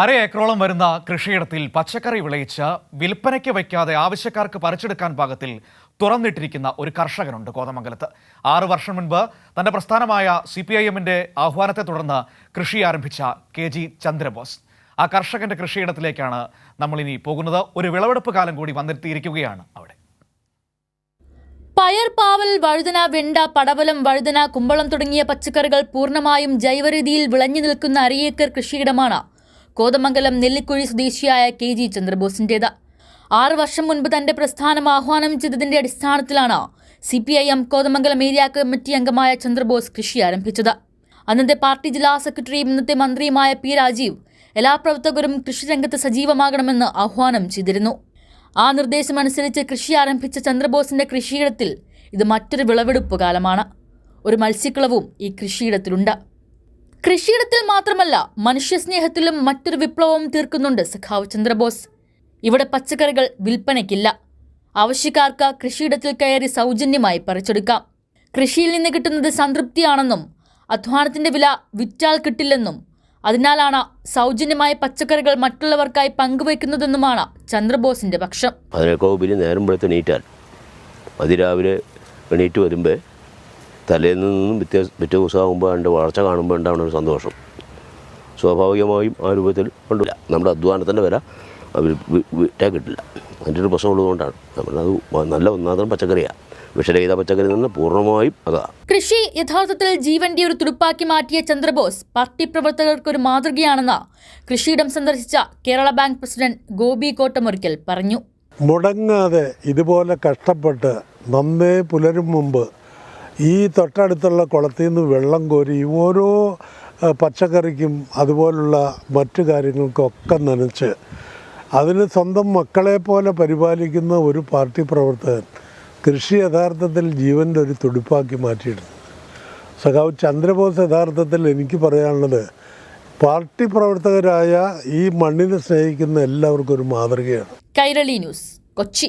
അര ഏക്കറോളം വരുന്ന കൃഷിയിടത്തിൽ പച്ചക്കറി വിളയിച്ച് വിൽപ്പനയ്ക്ക് വയ്ക്കാതെ ആവശ്യക്കാർക്ക് പറിച്ചെടുക്കാൻ പാകത്തിൽ തുറന്നിട്ടിരിക്കുന്ന ഒരു കർഷകനുണ്ട് കോതമംഗലത്ത്. ആറു വർഷം മുൻപ് തന്റെ പ്രസ്ഥാനമായ സി പി ഐ എമ്മിന്റെ ആഹ്വാനത്തെ തുടർന്ന് കൃഷി ആരംഭിച്ച കെ ജി ചന്ദ്രബോസ്. ആ കർഷകന്റെ കൃഷിയിടത്തിലേക്കാണ് നമ്മളിനി പോകുന്നത്. ഒരു വിളവെടുപ്പ് കാലം കൂടി വന്നെത്തിയിരിക്കുകയാണ് അവിടെ. പയർ പാവൽ വഴുതന വെണ്ട പടവലം വഴുതന കുമ്പളം തുടങ്ങിയ പച്ചക്കറികൾ പൂർണമായും ജൈവരീതിയിൽ വിളഞ്ഞു നിൽക്കുന്ന അരയേക്കർ കൃഷിയിടമാണ് കോതമംഗലം നെല്ലിക്കുഴി സ്വദേശിയായ കെ ജി ചന്ദ്രബോസിന്റേത്. ആറ് വർഷം മുൻപ് തന്റെ പ്രസ്ഥാനം ആഹ്വാനം ചെയ്തതിന്റെ അടിസ്ഥാനത്തിലാണ് C P I M Kothamangalam area committee അംഗമായ ചന്ദ്രബോസ് കൃഷി ആരംഭിച്ചത്. അന്നത്തെ പാർട്ടി ജില്ലാ സെക്രട്ടറിയും ഇന്നത്തെ മന്ത്രിയുമായ പി രാജീവ് എല്ലാ പ്രവർത്തകരും കൃഷിരംഗത്ത് സജീവമാകണമെന്ന് ആഹ്വാനം ചെയ്തിരുന്നു. ആ നിർദ്ദേശം അനുസരിച്ച് കൃഷി ആരംഭിച്ച ചന്ദ്രബോസിന്റെ കൃഷിയിടത്തിൽ ഇത് മറ്റൊരു വിളവെടുപ്പ് കാലമാണ്. ഒരു മത്സ്യക്കുളവും ഈ കൃഷിയിടത്തിലുണ്ട്. കൃഷിയിടത്തിൽ മാത്രമല്ല മനുഷ്യസ്നേഹത്തിലും മറ്റൊരു വിപ്ലവം തീർക്കുന്നുണ്ട് സഖാവ് ചന്ദ്രബോസ്. ഇവിടെ പച്ചക്കറികൾ വിൽപ്പനയ്ക്കില്ല. ആവശ്യക്കാർക്ക് കൃഷിയിടത്തിൽ കയറി സൗജന്യമായി പറിച്ചെടുക്കാം. കൃഷിയിൽ നിന്ന് കിട്ടുന്നത് സംതൃപ്തിയാണെന്നും അധ്വാനത്തിന്റെ വില വിറ്റാൽ കിട്ടില്ലെന്നും അതിനാലാണ് സൗജന്യമായ പച്ചക്കറികൾ മറ്റുള്ളവർക്കായി പങ്കുവയ്ക്കുന്നതെന്നുമാണ് ചന്ദ്രബോസിന്റെ പക്ഷം. അതിനേക്കോ ഉപരി നേരം വെളുത്ത് നീറ്റാൽ അതിരാവിലെ എണീറ്റ് വരുമ്പോൾ തലേന്ന് നിന്നും വ്യത്യാസ പിറ്റേ ദിവസമാകുമ്പോൾ അതിന്റെ വളർച്ച കാണുമ്പോൾ ഉണ്ടാവുന്ന ഒരു സന്തോഷം. സ്വാഭാവികമായും ആ രൂപത്തിൽ കൊണ്ടില്ല നമ്മുടെ അധ്വാനത്തിന്റെ വില അവർ വിറ്റാൽ കിട്ടില്ല. അതിന്റെ ഒരു പ്രശ്നം ഉള്ളതുകൊണ്ടാണ്. നമ്മളത് നല്ല ഒന്നാന്തരം പച്ചക്കറിയാണ് വിഷരഹിത പച്ചക്കറി നിന്ന് പൂർണമായും അതാ. കൃഷി യഥാർത്ഥത്തിൽ ജീവന്റെ ഒരു തുടുപ്പാക്കി മാറ്റിയ ചന്ദ്രബോസ് പാർട്ടി പ്രവർത്തകർക്ക് ഒരു മാതൃകയാണെന്ന് കൃഷിയിടം സന്ദർശിച്ച കേരള ബാങ്ക് പ്രസിഡന്റ് ഗോപി കോട്ടമുറിക്കൽ പറഞ്ഞു. മുടങ്ങാതെ ഇതുപോലെ കഷ്ടപ്പെട്ട് നന്നേ പുലരും മുമ്പ് ഈ തൊട്ടടുത്തുള്ള കുളത്തിൽ നിന്ന് വെള്ളം കോരി ഓരോ പച്ചക്കറിക്കും അതുപോലുള്ള മറ്റു കാര്യങ്ങൾക്കൊക്കെ നനച്ച് അതിന് സ്വന്തം മക്കളെ പോലെ പരിപാലിക്കുന്ന ഒരു പാർട്ടി പ്രവർത്തകൻ കൃഷി യഥാർത്ഥത്തിൽ ജീവന്റെ ഒരു തുടിപ്പാക്കി മാറ്റിയിടുന്നു സഖാവ് ചന്ദ്രബോസ് യഥാർത്ഥത്തിൽ എനിക്ക് പറയാനുള്ളത് പാർട്ടി പ്രവർത്തകരായ ഈ മണ്ണിനെ സ്നേഹിക്കുന്ന എല്ലാവർക്കും ഒരു മാതൃകയാണ്. കൈരളി ന്യൂസ് കൊച്ചി.